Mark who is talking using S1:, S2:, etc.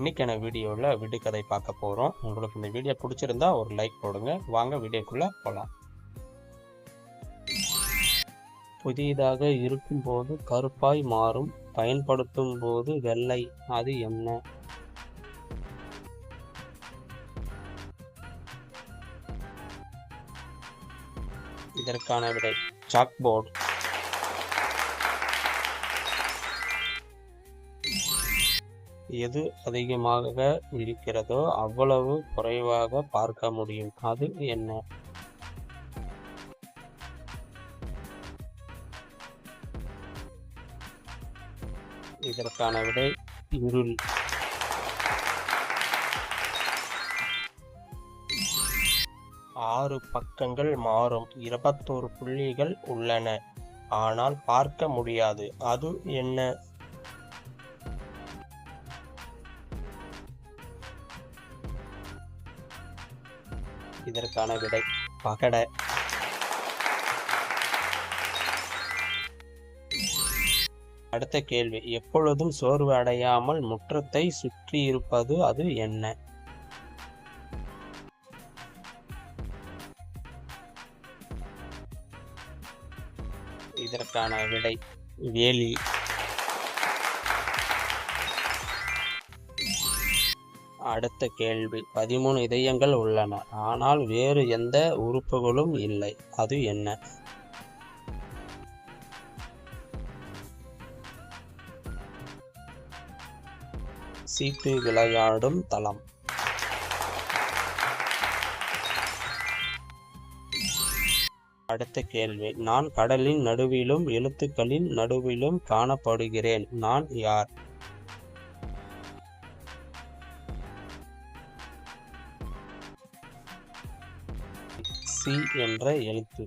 S1: இன்றைக்கான வீடியோவில் விடுகதை பார்க்க போகிறோம் உங்களுக்கு இந்த வீடியோ பிடிச்சிருந்தா ஒரு லைக் போடுங்க. வாங்க வீடியோக்குள்ளே போகலாம் புதிதாக இருக்கும்போது கருப்பாய் மாறும். பயன்படுத்தும் போது வெள்ளை. அது என்ன? இதற்கான விடை. சாக்போர்ட் எது அதிகமாக இருக்கிறதோ அவ்வளவு குறைவாக பார்க்க முடியும். அது என்ன? இதற்கான விடை இருள். ஆறு பக்கங்கள் மாறும். இருபத்தோரு புள்ளிகள் உள்ளன. ஆனால் பார்க்க முடியாது. அது என்ன? இதற்கான விடை பகட. அடுத்த கேள்வி எப்பொழுதும் சோர்வு அடையாமல் முற்றத்தை சுற்றியிருப்பது அது என்ன? இதற்கான விடை வேலி. அடுத்த கேள்வி. பதிமூணு இதயங்கள் உள்ளன. ஆனால் வேறு எந்த உறுப்புகளும் இல்லை. அது என்ன? சீட்டு விளையாடும் தளம். அடுத்த கேள்வி. நான் கடலின் நடுவிலும் எழுத்துக்களின் நடுவிலும் காணப்படுகிறேன். நான் யார்? சி என்ற எழுத்து.